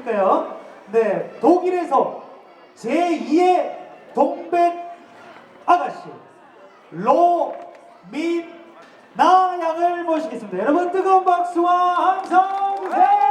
해주실까요? 네, 독일에서 제2의 동백 아가씨 로민나 양을 모시겠습니다. 여러분 뜨거운 박수와 함성 주세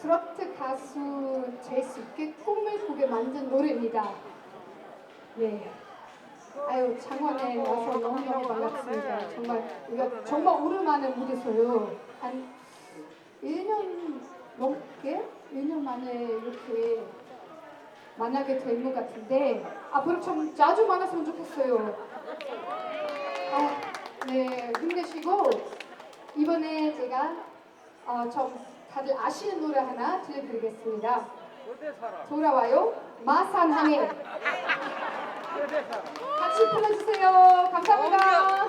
트로트 가수 될 수 있게 꿈을 꾸게 만든 노래입니다. 네. 아유 창원에 와서 너무너무 반갑습니다. 정말 우리가 정말 오랜만에 무대서요. 한 1년 넘게 1년 만에 이렇게 만나게 된 것 같은데 앞으로 좀 자주 만났으면 좋겠어요. 아, 네, 힘내시고 이번에 제가 어, 좀 다들 아시는 노래 하나 들려드리겠습니다. 돌아와요 마산항에 같이 불러주세요. 감사합니다.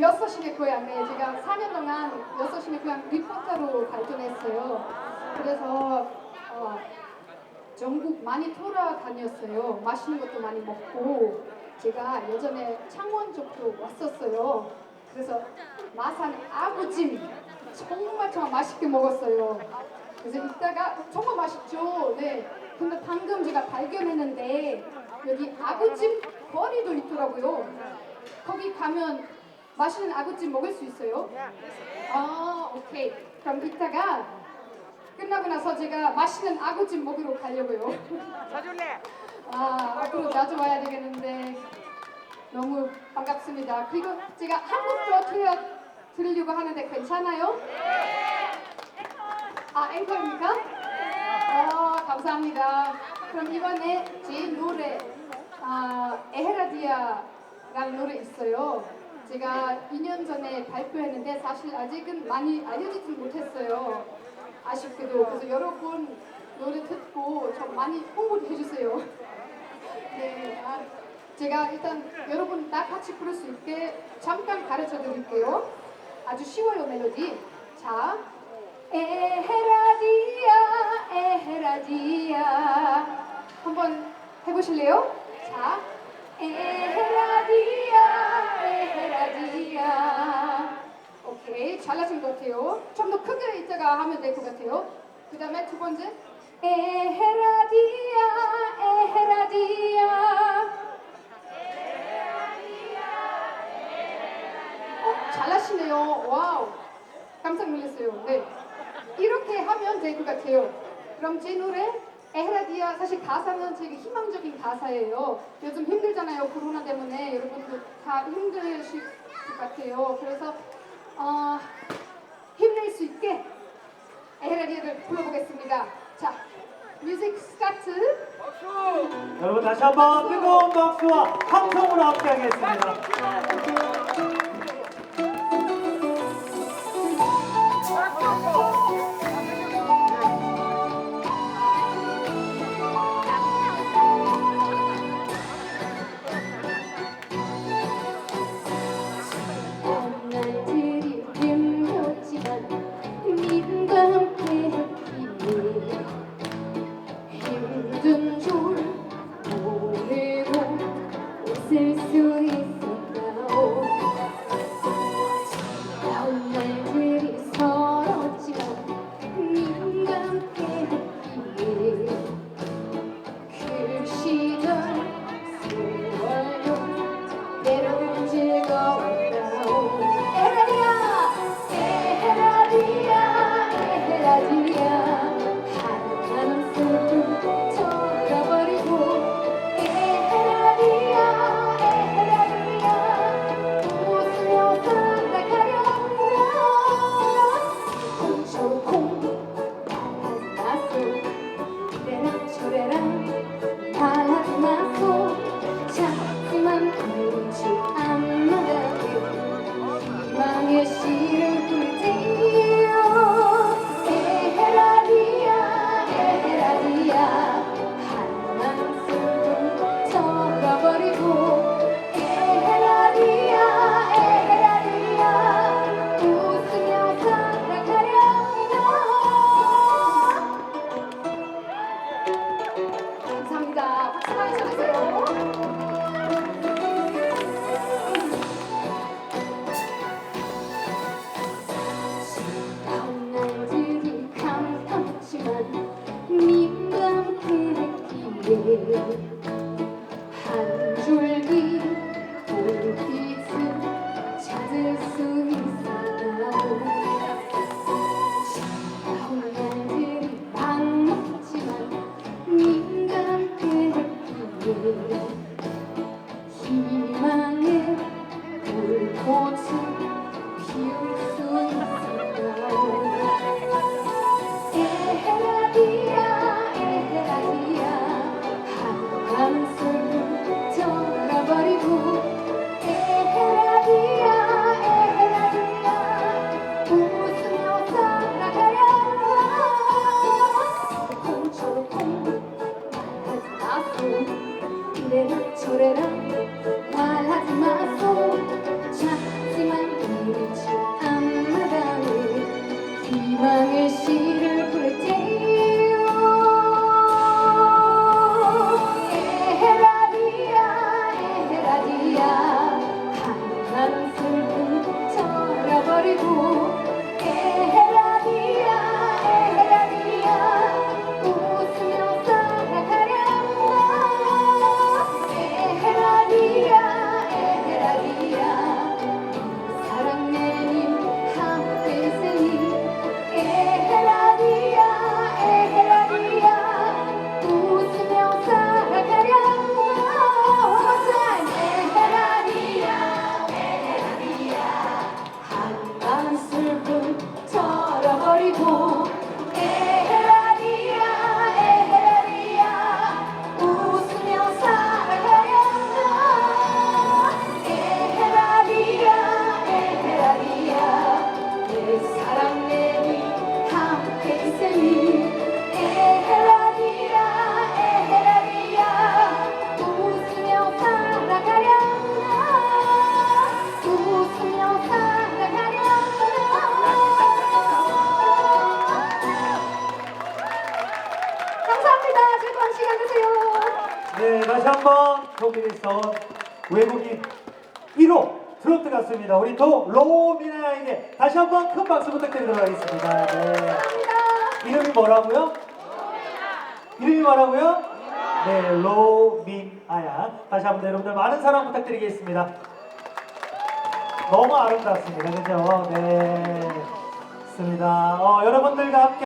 여섯 시내 고향 네 제가 4년 동안 여섯 시내 고향 리포터로 발전했어요. 그래서 어, 전국 많이 돌아다녔어요. 맛있는 것도 많이 먹고 제가 예전에 창원 쪽도 왔었어요. 그래서 마산 아구찜 정말 정말 맛있게 먹었어요. 그래서 이따가 정말 맛있죠. 네 근데 방금 제가 발견했는데 여기 아구찜 거리도 있더라고요. 거기 가면 맛있는 아구찜 먹을 수 있어요? 아, 오케이. 그럼 이따가 끝나고 나서 제가 맛있는 아구찜 먹으러 가려고요. 사줄래? 아, 앞으로 자주 와야 되겠는데 너무 반갑습니다. 그리고 제가 한국도 들려 드리려고 하는데 괜찮아요? 아, 앵커입니까? 아, 감사합니다. 그럼 이번에 제 노래 아, 에헤라디아라는 노래 있어요. 제가 2년 전에 발표했는데 사실 아직은 많이 알려지지 못했어요. 아쉽게도 그래서 여러분 노래 듣고 좀 많이 홍보를 해주세요. 네, 아, 제가 일단 여러분 다 같이 부를 수 있게 잠깐 가르쳐 드릴게요. 아주 쉬워요 멜로디. 자, 에헤라디아 에헤라디아 한번 해보실래요? 자, 에헤라디아 에헤라디아 오케이 잘하신 것 같아요. 좀 더 크게 이따가 하면 될 것 같아요. 그 다음에 두 번째 에헤라디아 에헤라디아 어, 잘하시네요. 와우. 깜짝 놀랐어요. 네. 이렇게 하면 될 것 같아요. 그럼 제 노래 에헤라디아 사실 가사는 되게 희망적인 가사예요. 요즘 힘들잖아요. 코로나 때문에 여러분도 다 힘드실 것 같아요. 그래서 어, 힘낼 수 있게 에헤라디아를 불러보겠습니다. 자, 뮤직 스타트. 박수! 여러분 다시 한번 뜨거운 박수와 함성으로 함께하겠습니다. 다시 한번 독일에서 외국인 1호 트로트 가수입니다. 우리 도 로미나에게 다시 한번 큰 박수 부탁드리도록 하겠습니다. 네. 이름이 뭐라고요? 이름이 뭐라고요? 네, 로민아야. 다시 한번 여러분들 많은 사랑 부탁드리겠습니다. 너무 아름답습니다. 그죠? 네. 좋습니다. 어, 여러분들과 함께